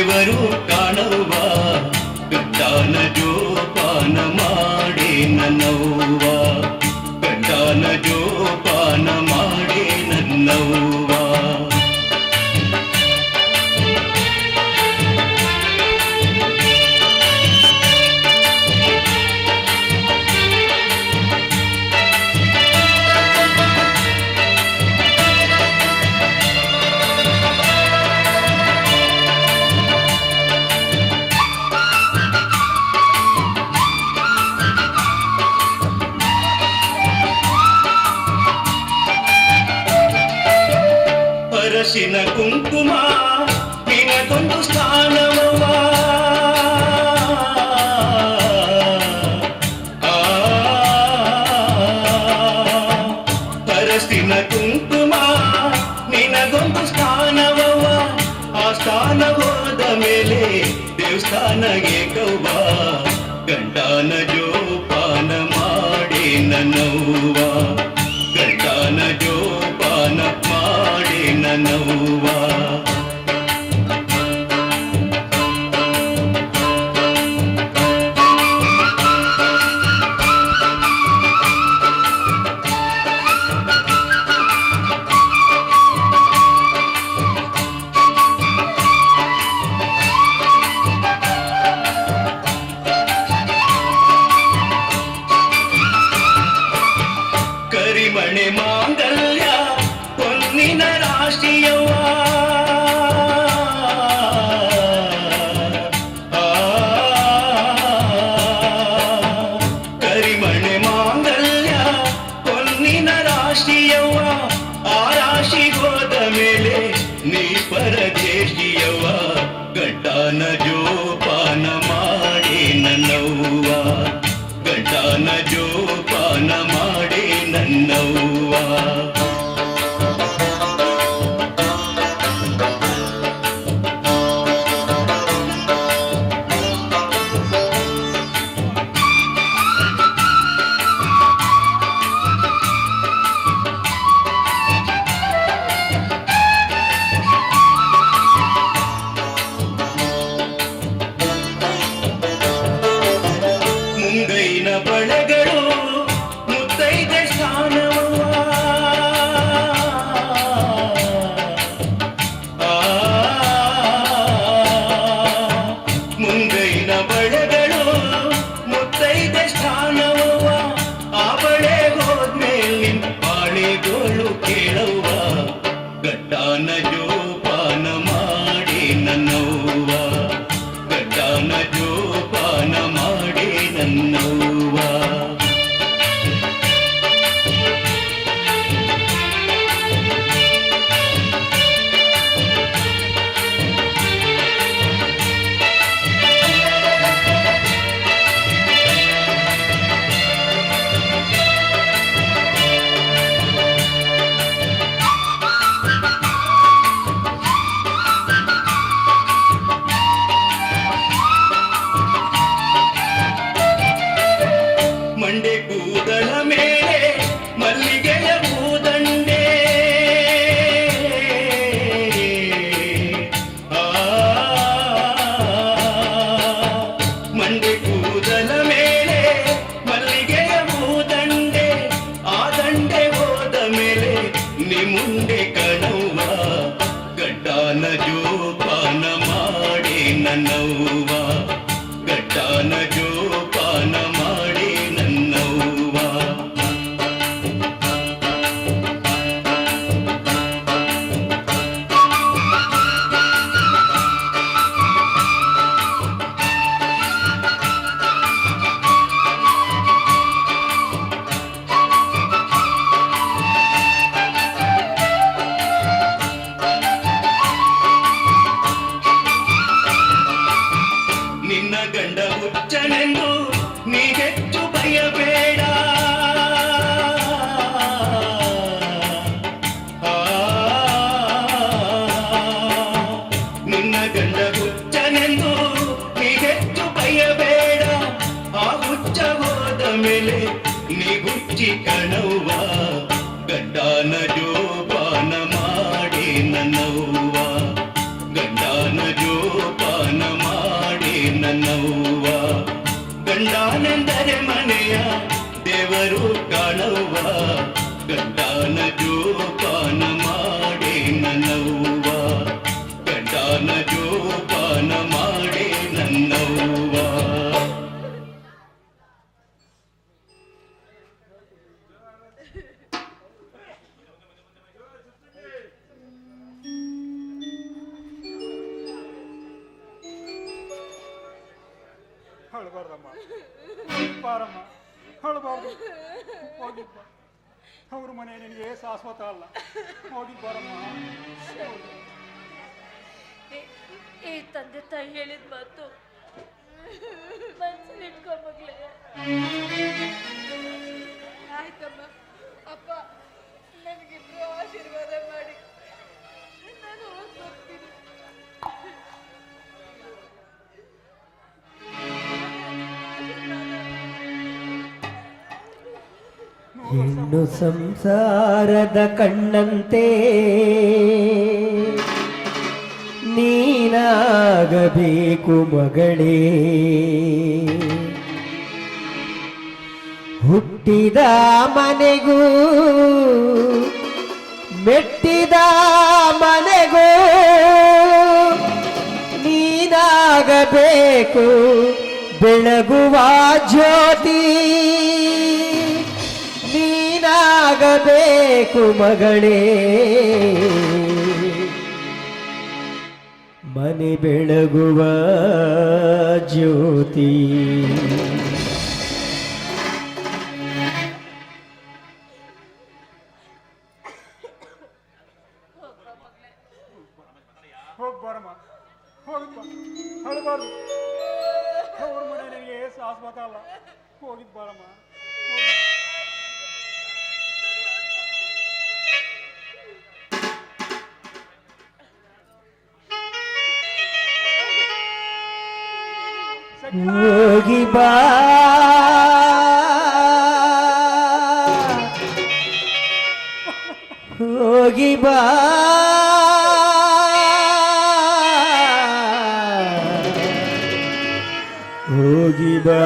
ഇവരൂർ കാണുവാൻ. ജോ పూసిన కుంకుమ తినదొందు స్థానమవా తరసిన కుంకుమ నినదొంದು ಸ್ಥಾನವವ ಆ ಸ್ಥಾನ ಹೋದ ಮೇಲೆ ದೇವಸ್ಥಾನಗೆ ಕೌಬ ಗಂಟಾನ ಜೋ ಮಣಿ ಮಾಂಗಲ್ಯ ಪೊನ್ನಿನ ರಾಶಿಯವ ಕರಿಮಣಿ ಮಾಂಗಲ್ಯ ಪೊನ್ನಿನ ರಾಶಿಯವ Sunday. ನನ್ನವ್ವ ಗಂಡಾನ ಜೋಪಾನ ಮಾಡಿ ನನ್ನವ್ವ. ಗಂಡಾನೆಂದರೆ ಮನೆಯ ದೇವರು ಕಾಣವ್ವ ಗಂಡಾನ ಜೋಪಾನ ಮಾಡಿ ನನ್ನವ್ವ. ಗಂಡಾನ ಜೋ ಅಳಬಾರ್ದಮ್ಮ ಬಾರಮ್ಮ ಅಳಬಾರ್ದು ಹೋಗಿಪ್ಪ ಅವ್ರ ಮನೆ ನಿನಗೆ ಶಾಶ್ವತ ಅಲ್ಲ. ಹೋಗಿ ಬಾರಮ್ಮ ಈ ತಂದೆ ತಾಯಿ ಹೇಳಿದ ಮಾತು ಹೆಣ್ಣು ಸಂಸಾರದ ಕಣ್ಣಂತೆ ನೀನಾಗಬೇಕು ಮಗಳೇ. ಹುಟ್ಟಿದ ಮನೆಗೂ ಮೆಟ್ಟಿದ ಮನೆಗೂ ನೀನಾಗಬೇಕು ಬೆಳಗುವ ಜ್ಯೋತಿ. ನೀನಾಗಬೇಕು ಮಗಳೇ. ಮನೆ ಬೆಳಗುವ ಜ್ಯೋತಿ. ಹೋಗಿ ಬಾರಮ್ಮ. ಹೋಗಿ ಬಾ ಹೋಗಿ ಬಾ ಹೋಗಿ ಬಾ